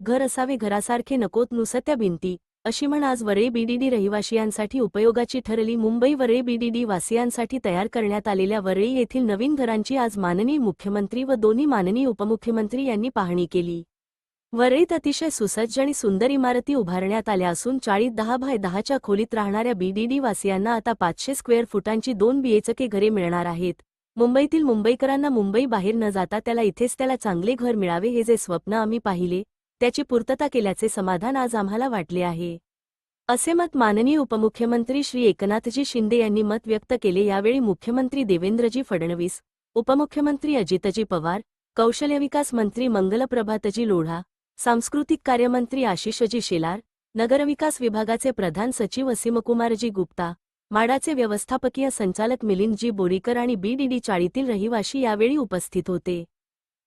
घर असावे घरासारखे नकोत नुसत्या भिंती अशी म्हण आज वरळी बीडीडी रहिवासियांसाठी उपयोगाची ठरली. मुंबई वरळी बीडीडी वासियांसाठी तयार करण्यात आलेल्या वरळी येथील नवीन घरांची आज माननीय मुख्यमंत्री व दोन्ही माननीय उपमुख्यमंत्री यांनी पाहणी केली. वरळीत अतिशय सुसज्ज आणि सुंदर इमारती उभारण्यात आल्या असून चाळीत दहा बाय दहाच्या खोलीत राहणाऱ्या बीडीडी वासियांना आता पाचशे स्क्वेअर फुटांची दोन बीएचके घरे मिळणार आहेत. मुंबईतील मुंबईकरांना मुंबई बाहेर न जाता त्याला इथेच त्याला चांगले घर मिळावे हे जे स्वप्न आम्ही पाहिले त्याची पूर्तता केल्याचे समाधान आज आम्हाला वाटले आहे. असे मत माननीय उपमुख्यमंत्री श्री एकनाथजी शिंदे यांनी मत व्यक्त केले यावेळी मुख्यमंत्री देवेंद्रजी फडणवीस उपमुख्यमंत्री अजितजी पवार कौशल्य विकास मंत्री मंगलप्रभातजी लोढा सांस्कृतिक कार्यमंत्री आशिषजी शेलार नगरविकास विभागाचे प्रधान सचिव असीमकुमारजी गुप्ता माडाचे व्यवस्थापकीय संचालक मिलिंदजी बोरीकर आणि बीडीडी चाळीतील रहिवाशी यावेळी उपस्थित होते.